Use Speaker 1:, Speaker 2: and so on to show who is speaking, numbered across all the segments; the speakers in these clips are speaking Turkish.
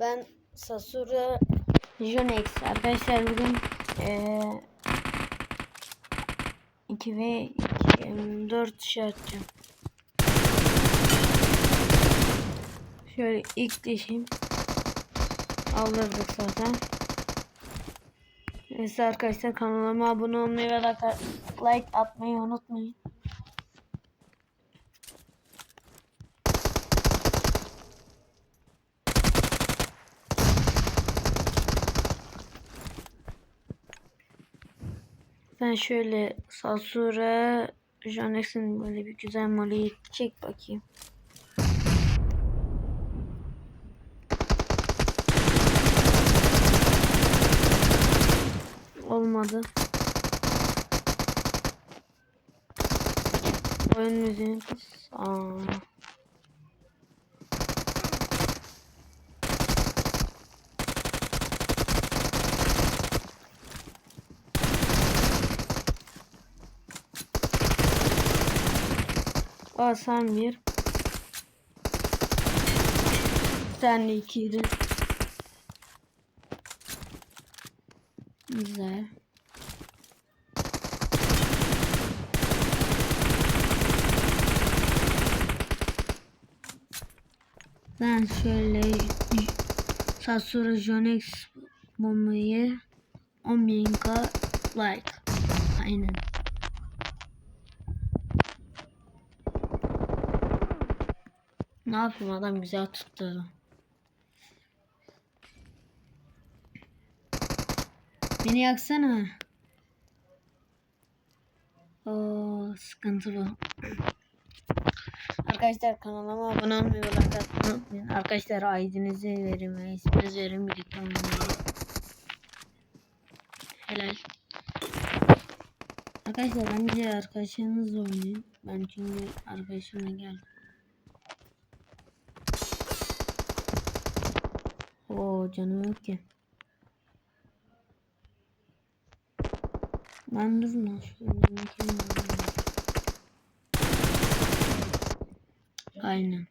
Speaker 1: Ben Sasura Jonex arkadaşlar bugün eee 2 ve 2, 4 şey atacağım. Şöyle ilk dişim aldırdık zaten. Neyse arkadaşlar kanalıma abone olmayı ve like atmayı unutmayın. Ben şöyle Sasura Jonex'in böyle bir güzel moleyi çek bakayım. Olmadı. Oyun müziğini kıs. Aa. Aa sen bir. Sen de ikiydi. Güzel. Ben şöyle Sasura Jonex bombayı 10.000k like. Aynen. Ne yapayım adam güzel tuttu. Beni yaksana. Oo sıkıntı bu. Arkadaşlar kanalıma abone olmayı ve unutmayın. Arkadaşlar ID'nizi verin ve isminizi verin birlikte. Helal. Arkadaşlar bence arkadaşlarınızla oynayın. Ben çünkü arkadaşımla geldim. Oo canım yok ki. Ben dur lan şu? Aynen.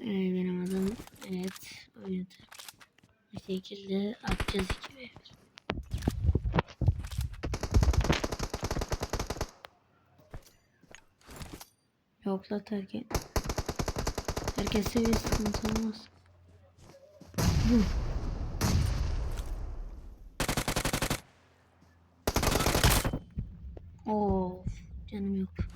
Speaker 1: Ee, benim adım evet oynadı. Bu şekilde atacağız iki terk et. Herkese bir sıkıntı olmaz. Hı. Of canım yok.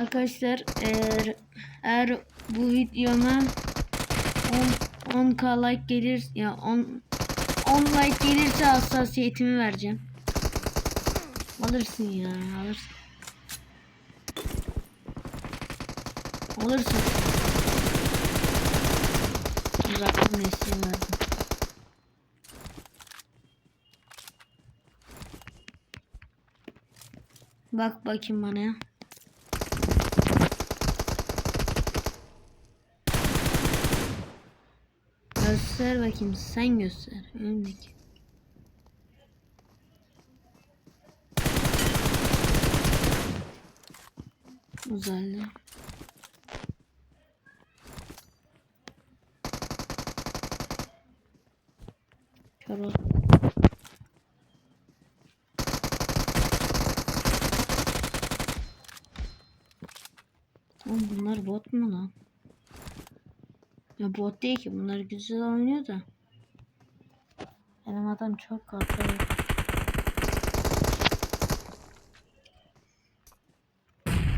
Speaker 1: Arkadaşlar eğer eğer bu videoma 10 10k like gelir ya 10 10 like gelirse hassasiyetimi vereceğim. Alırsın ya alırsın. Alırsın. Uzaktan mesleği verdim. Bak bakayım bana ya. Göster bakayım sen göster. Önündeki. Uzaylı. Kör ol. Oğlum bunlar bot mu lan? Ya bot değil ki bunlar güzel oynuyor da. Benim adam çok kafayı.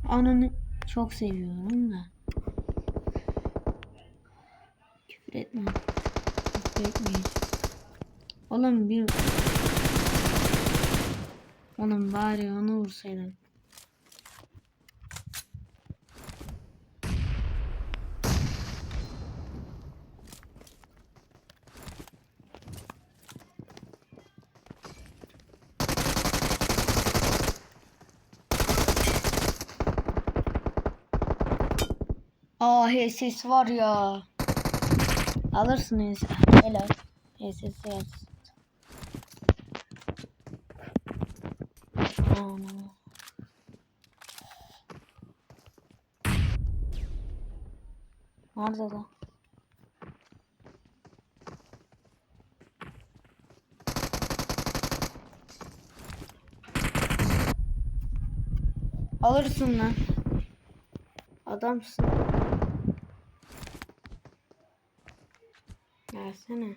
Speaker 1: Ananı çok seviyorum da. Küfür etme. Küfür etmeyin. Oğlum bir... Oğlum bari onu vursaydın. Aa HSS var ya. Alırsın HS. Helal. HSS yaz. Nerede lan? Alırsın lan. Adamsın. Gelsene.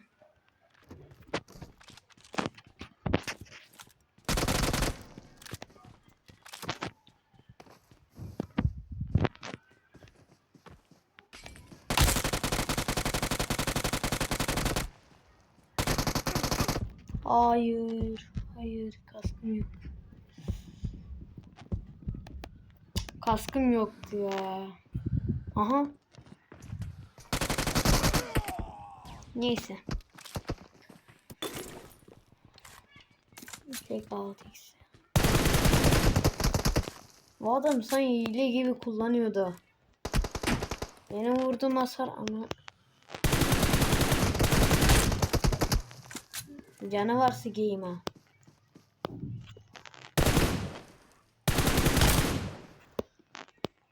Speaker 1: Hayır. Hayır. Kaskım yok. Kaskım yoktu ya. Aha. Neyse. Tek 6x. Bu adam sanki hile gibi kullanıyordu. Benim vurduğum hasar ama Canavar sikeyim ha.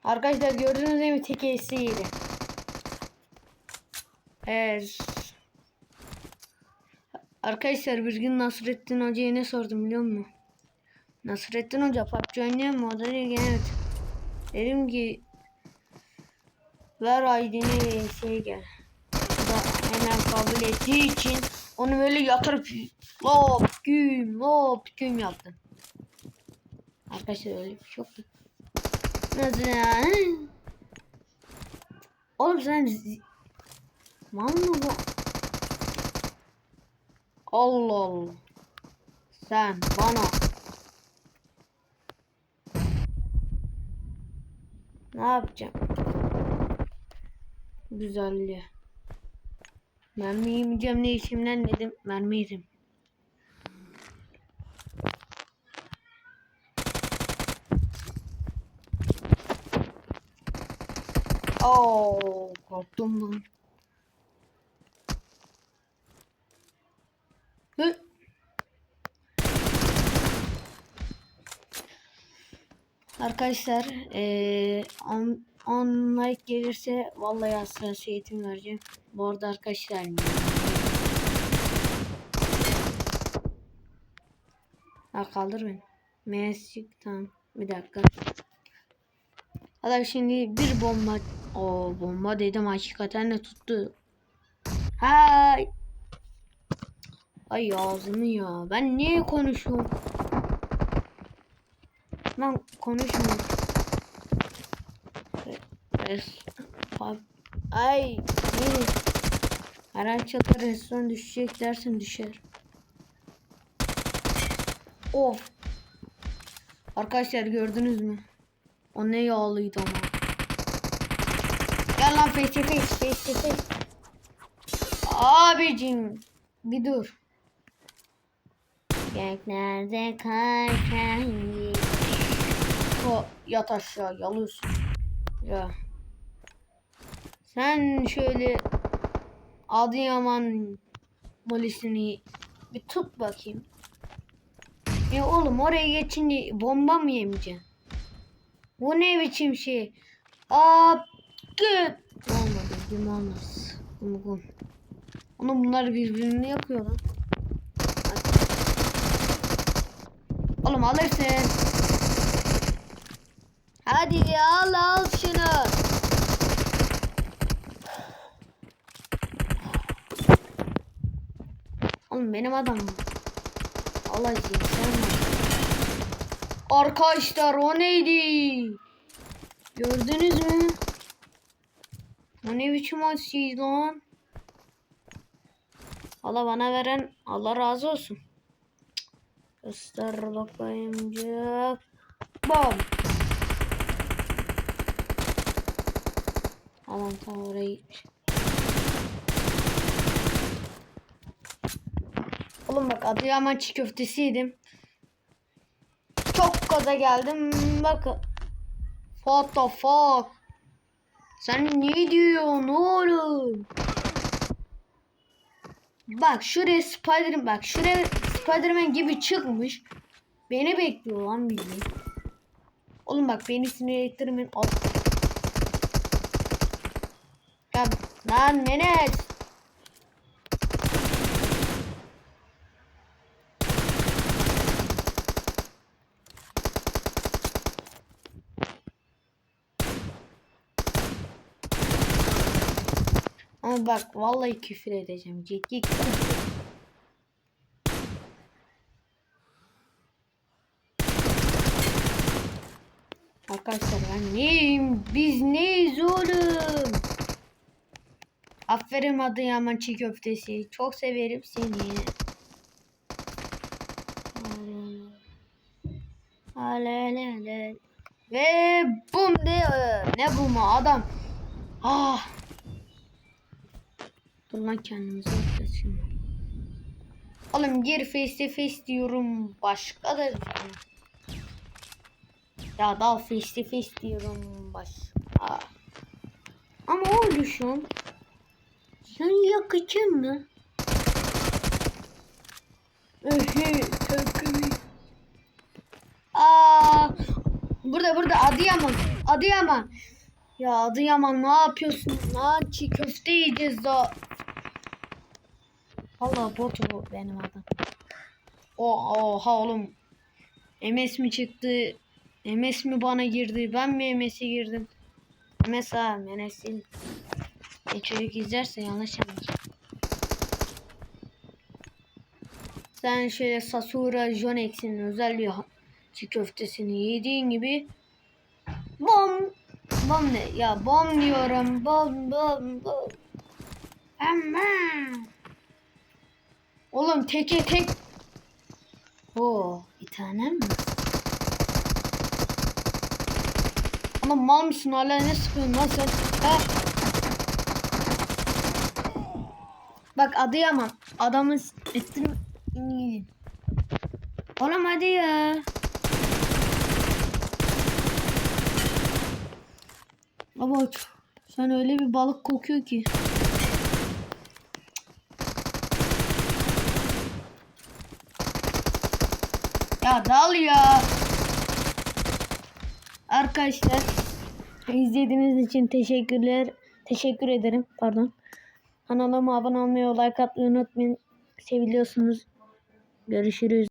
Speaker 1: Arkadaşlar gördüğünüz gibi tek esiydi. Evet. Arkadaşlar bir gün Nasrettin Hoca'ya ne sordum biliyor musun? Nasrettin Hoca PUBG oynuyor mu? O da dedi evet. Dedim ki ver ID'ni şey gel. Da hemen kabul ettiği için onu böyle yatırıp hop güm hop güm yaptım. Arkadaşlar öyle bir şey yoktu. Nasıl ya? Oğlum sen Mal mı bu? Allah Allah. Sen bana Ne yapacağım? Güzelliği. Mermi yemeyeceğim ne içimden dedim. Mermi yedim. Oo, korktum lan. Hı. Arkadaşlar eee 10 like gelirse vallahi hassasiyetim vereceğim. Bu arada arkadaşlar Ha kaldır beni. Mescik tamam. Bir dakika. Hadi şimdi bir bomba. O bomba dedim hakikaten de tuttu. Hay. Ay ağzımı ya. Ben niye konuşuyorum? Res, pub, ay ne? Araçta restoran düşecek dersin düşer. Of. Arkadaşlar gördünüz mü? O ne yağlıydı ama. Gel lan face to face face to face. Abicim bir dur. Göklerde karken O yat aşağı yalıyorsun. Ya. Sen şöyle Adıyaman molisini bir tut bakayım. Ya oğlum oraya geçince bomba mı yemeyeceksin? Bu ne biçim şey? Aa, git. Olmadı, gibi olmaz. Umugum. Onu bunlar birbirini yapıyor lan. Oğlum alırsın. Hadi al al şunu. Oğlum benim adamım. Allah sen Arkadaşlar o neydi? Gördünüz mü? O ne biçim açıydı lan? Allah bana veren Allah razı olsun. Göster bakayım. Bom. Aman tam oraya gitmiş. Oğlum bak Adıyaman çiğ köftesiydim. Çok gaza geldim. Bakın. What the fuck? Sen ne diyorsun oğlum? Bak şuraya Spider bak şuraya Spiderman gibi çıkmış. Beni bekliyor lan bildiğin. Oğlum bak beni sinir ettirmeyin. Al. Ya lan Menes. Ama bak vallahi küfür edeceğim. Ciddi küfür. Arkadaşlar ben neyim? Biz neyiz oğlum? Aferin Adıyaman çiğ köftesi. Çok severim seni. Ve bum de ne bu mu adam? Ah. Dur lan kendimizi atlasın. Oğlum gir face to face diyorum. Başka da ya daha face to face diyorum başka. Ama o düşün. Sen yakacağım mı? Aa, burada burada Adıyaman. Adıyaman. Ya Adıyaman ne yapıyorsun? Lan çiğ köfte yiyeceğiz daha. Valla bot bu benim adam. O oha oğlum. MS mi çıktı? MS mi bana girdi? Ben mi MS'e girdim? MS ha MS değil. E çocuk izlerse yanlış anlar. Sen şöyle Sasura Jonex'in özel bir çiğ köftesini yediğin gibi bom bom ne? Ya bom diyorum bom bom bom. Ama. Oğlum teke tek. O bir tane mi? Ama mal mısın? Hala ne sıkıyorsun lan sen? Ha? Bak Adıyaman adamın ettim Oğlum hadi ya. Ama sen öyle bir balık kokuyor ki. Ya dal ya. Arkadaşlar izlediğiniz için teşekkürler. Teşekkür ederim. Pardon. Kanalıma abone olmayı, like atmayı unutmayın. Seviliyorsunuz. Görüşürüz.